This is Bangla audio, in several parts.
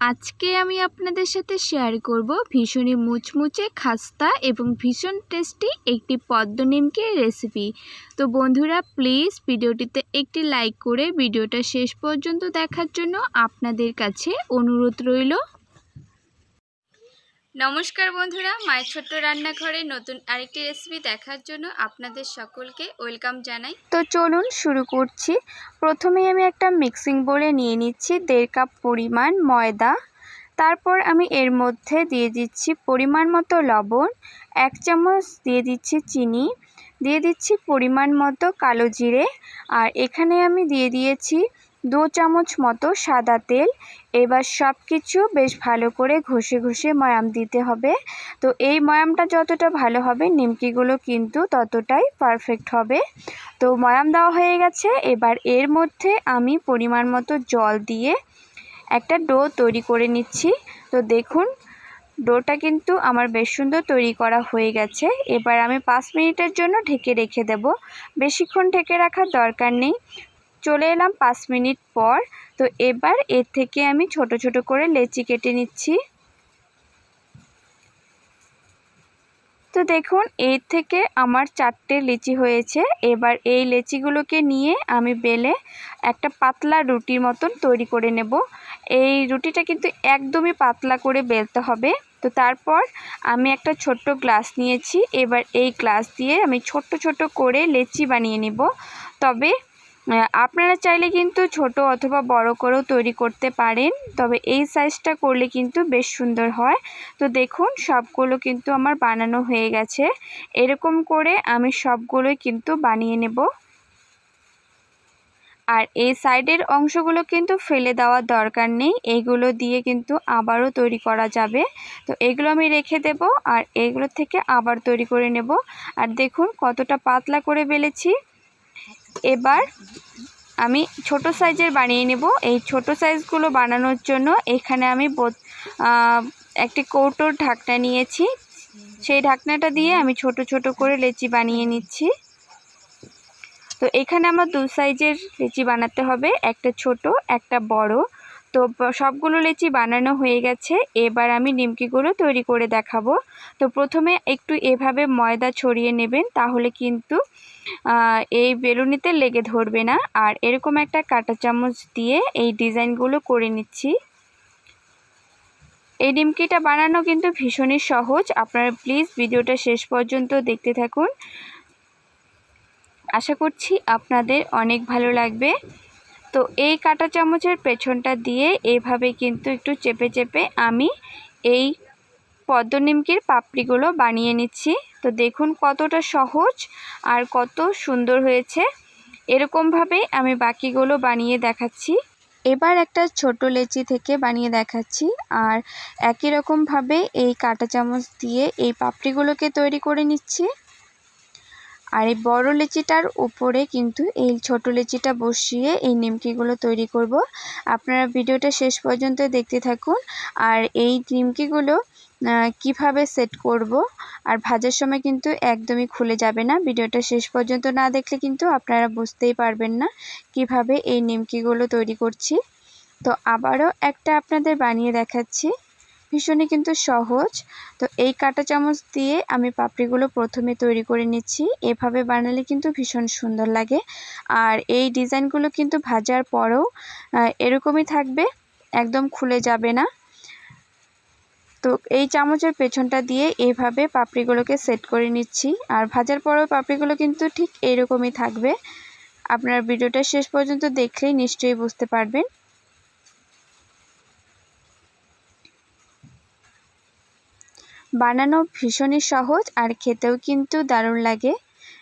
আজকে আমি আপনাদের সাথে শেয়ার করব ভীষণই মুচমুচে খাস্তা এবং ভীষণ টেস্টি একটি পদ্ম নিমকে রেসিপি তো বন্ধুরা প্লিজ ভিডিওটিতে একটি লাইক করে ভিডিওটা শেষ পর্যন্ত দেখার জন্য আপনাদের কাছে অনুরোধ রইল। নমস্কার বন্ধুরা, মায়ের ছোট্ট রান্নাঘরে নতুন আরেকটি রেসিপি দেখার জন্য আপনাদের সকলকে ওয়েলকাম জানাই। তো চলুন শুরু করছি। প্রথমেই আমি একটা মিক্সিং বলে নিয়ে নিচ্ছি দেড় কাপ পরিমাণ ময়দা। তারপর আমি এর মধ্যে দিয়ে দিচ্ছি পরিমাণ মতো লবণ, এক চামচ দিয়ে দিচ্ছি চিনি, দিয়ে দিচ্ছি পরিমাণ মতো কালো জিরে, আর এখানে আমি দিয়ে দিয়েছি দু চামচ মতো সাদা তেল। এবার সব কিছু বেশ ভালো করে ঘষে ঘষে ময়াম দিতে হবে। তো এই ময়ামটা যতটা ভালো হবে, নিমকিগুলো কিন্তু ততটাই পারফেক্ট হবে। তো ময়াম দেওয়া হয়ে গেছে। এবার এর মধ্যে আমি পরিমাণ মতো জল দিয়ে একটা ডো তৈরি করে নিচ্ছি। তো দেখুন, ডোটা কিন্তু আমার বেশ সুন্দর তৈরি করা হয়ে গেছে। এবার আমি পাঁচ মিনিটের জন্য ঢেকে রেখে দেব। বেশিক্ষণ ঢেকে রাখার দরকার নেই। চলে এলাম পাঁচ মিনিট পর। তো এবার এর থেকে আমি ছোট ছোট করে লেচি কেটে নিচ্ছি। তো দেখুন, এর থেকে আমার চারটে লিচি হয়েছে। এবার এই লেচিগুলোকে নিয়ে আমি বেলে একটা পাতলা রুটির মতন তৈরি করে নেব। এই রুটিটা কিন্তু একদমই পাতলা করে বেলতে হবে। তো তারপর আমি একটা ছোট্ট গ্লাস নিয়েছি। এবার এই গ্লাস দিয়ে আমি ছোট্ট ছোট করে লেচি বানিয়ে নিব। তবে আপনারা চাইলে কিন্তু ছোট অথবা বড় করেও তৈরি করতে পারেন, তবে এই সাইজটা করলে কিন্তু বেশ সুন্দর হয়। তো দেখুন, সবগুলো কিন্তু আমার বানানো হয়ে গেছে। এরকম করে আমি সবগুলোই কিন্তু বানিয়ে নেব। আর এই সাইডের অংশগুলো কিন্তু ফেলে দেওয়ার দরকার নেই এইগুলো দিয়ে কিন্তু আবারও তৈরি করা যাবে। তো এগুলো আমি রেখে দেব, আর এগুলো থেকে আবার তৈরি করে নেব। আর দেখুন, কতটা পাতলা করে বেলেছি। এবার আমি ছোট সাইজের বানিয়ে নেব। এই ছোট সাইজগুলো বানানোর জন্য এখানে আমি একটি কৌটোর ঢাকনা নিয়েছি। সেই ঢাকনাটা দিয়ে আমি ছোট ছোট করে লেচি বানিয়ে নিচ্ছি। তো এখানে আমার দু সাইজের লেচি বানাতে হবে। একটা ছোট, একটা বড়। তো সবগুলো লেচি বানানো হয়ে গেছে। এবার আমি নিমকিগুলো তৈরি করে দেখাবো। তো প্রথমে একটু এভাবে ময়দা ছড়িয়ে নেবেন, তাহলে কিন্তু এই বেলুনিতে লেগে ধরবে না। আর এরকম একটা কাঁটা চামচ দিয়ে এই ডিজাইনগুলো করে নিচ্ছি। এই নিমকিটা বানানো কিন্তু ভীষণই সহজ। আপনারা প্লিজ ভিডিওটা শেষ পর্যন্ত দেখতে থাকুন। আশা করছি আপনাদের অনেক ভালো লাগবে। তো এই কাঁটা চামচের পেছনটা দিয়ে এইভাবে কিন্তু একটু চেপে চেপে আমি এই পদ্ম নিমকির পাপড়িগুলো বানিয়ে নিচ্ছি। তো দেখুন কতটা সহজ আর কত সুন্দর হয়েছে। এরকমভাবে আমি বাকিগুলো বানিয়ে দেখাচ্ছি। এবার একটা ছোট লেচি থেকে বানিয়ে দেখাচ্ছি আর একই রকমভাবে এই কাঁটা চামচ দিয়ে এই পাপড়িগুলোকে তৈরি করে নিচ্ছি। আর এই বড় লেচিটার উপরে কিন্তু এই ছোট লেচিটা বসিয়ে এই নিমকিগুলো তৈরি করব। আপনারা ভিডিওটা শেষ পর্যন্ত দেখতে থাকুন। আর এই নিমকিগুলো কীভাবে সেট করব আর ভাজার সময় কিন্তু একদমই খুলে যাবে না। ভিডিওটা শেষ পর্যন্ত না দেখলে কিন্তু আপনারা বুঝতেই পারবেন না কীভাবে এই নিমকিগুলো তৈরি করছি। তো আবারও একটা আপনাদের বানিয়ে দেখাচ্ছি। ভীষণই কিন্তু সহজ। তো এই কাঁটা চামচ দিয়ে আমি পাপড়িগুলো প্রথমে তৈরি করে নিচ্ছি। এভাবে বানালে কিন্তু ভীষণ সুন্দর লাগে। আর এই ডিজাইনগুলো কিন্তু ভাজার পরেও এরকমই থাকবে, একদম খুলে যাবে না। তো এই চামচের পেছনটা দিয়ে এইভাবে পাপড়িগুলোকে সেট করে নিচ্ছি। আর ভাজার পরেও পাপড়িগুলো কিন্তু ঠিক এরকমই থাকবে। আপনার ভিডিওটা শেষ পর্যন্ত দেখলেই নিশ্চয়ই বুঝতে পারবেন। বানানো ভীষণই সহজ আর খেতেও কিন্তু দারুণ লাগে।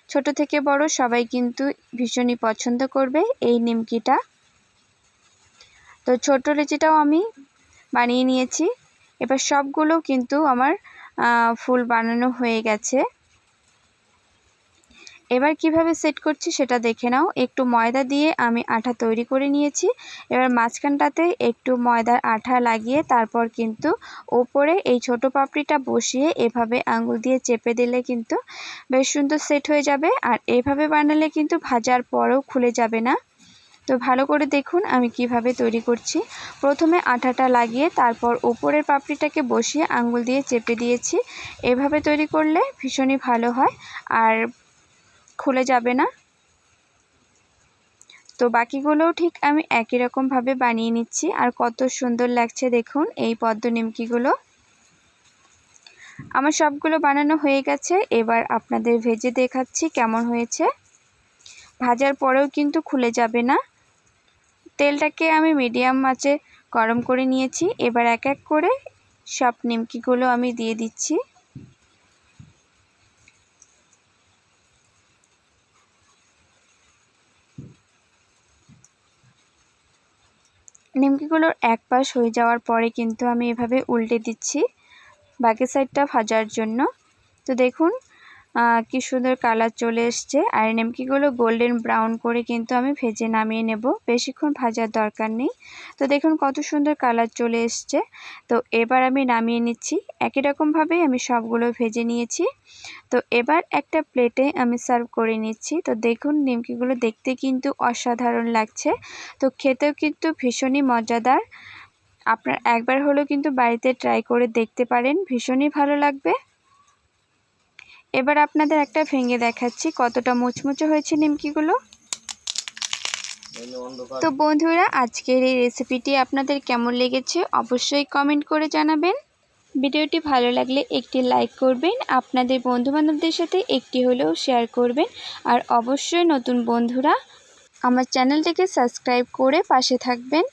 ছোট থেকে বড় সবাই কিন্তু ভীষণই পছন্দ করবে এই নিমকিটা। তো ছোট লেচিটাও আমি বানিয়ে নিয়েছি। এবার সবগুলো কিন্তু আমার ফুল বানানো হয়ে গেছে। এবার কীভাবে সেট করছি সেটা দেখে নাও। একটু ময়দা দিয়ে আমি আঠা তৈরি করে নিয়েছি। এবার মাঝখানটাতে একটু ময়দার আঠা লাগিয়ে তারপর কিন্তু ওপরে এই ছোট পাপড়িটা বসিয়ে এভাবে আঙুল দিয়ে চেপে দিলে কিন্তু বেশ সুন্দর সেট হয়ে যাবে। আর এভাবে বানালে কিন্তু ভাজার পরেও খুলে যাবে না। তো ভালো করে দেখুন আমি কীভাবে তৈরি করছি। প্রথমে আঠাটা লাগিয়ে তারপর উপরের পাপড়িটাকে বসিয়ে আঙ্গুল দিয়ে চেপে দিয়েছি। এভাবে তৈরি করলে ভীষণই ভালো হয়। আর খুলে যাবে না। তো বাকিগুলোও ঠিক আমি একই রকমভাবে বানিয়ে নিচ্ছি। আর কত সুন্দর লাগছে দেখুন এই পদ্ম নিমকিগুলো। আমার সবগুলো বানানো হয়ে গেছে। এবার আপনাদের ভেজে দেখাচ্ছি কেমন হয়েছে। ভাজার পরেও কিন্তু খুলে যাবে না। তেলটাকে আমি মিডিয়াম মাছে গরম করে নিয়েছি। এবার এক এক করে সব নিমকিগুলো আমি দিয়ে দিচ্ছি। নিমকিগুলোর এক পাশ হয়ে যাওয়ার পরে কিন্তু আমি এভাবে উল্টে দিচ্ছি বাকি সাইডটা ভাজার জন্য। তো দেখুন কি সুন্দর কালার চলে এসছে। আর নেমকিগুলো গোল্ডেন ব্রাউন করে কিন্তু আমি ভেজে নামিয়ে নেব। বেশিক্ষণ ভাজার দরকার নেই। তো দেখুন কত সুন্দর কালার চলে এসছে। তো এবার আমি নামিয়ে নিচ্ছি। একই রকমভাবেই আমি সবগুলো ভেজে নিয়েছি। তো এবার একটা প্লেটে আমি সার্ভ করে নিচ্ছি। তো দেখুন নিমকিগুলো দেখতে কিন্তু অসাধারণ লাগছে। তো খেতেও কিন্তু ভীষণই মজাদার। আপনার একবার হলেও কিন্তু বাড়িতে ট্রাই করে দেখতে পারেন। ভীষণই ভালো লাগবে। এবার আপনাদের একটা ভেঙে দেখাচ্ছি কতটা মুচমুচে হয়েছে নিমকিগুলো। তো বন্ধুরা আজকের এই রেসিপিটি আপনাদের কেমন লেগেছে অবশ্যই কমেন্ট করে জানাবেন। ভিডিওটি ভালো লাগলে একটি লাইক করবেন আপনাদের বন্ধুবান্ধবদের সাথে একটি হলেও শেয়ার করবেন। আর অবশ্যই নতুন বন্ধুরা আমার চ্যানেলটিকে সাবস্ক্রাইব করে পাশে থাকবেন।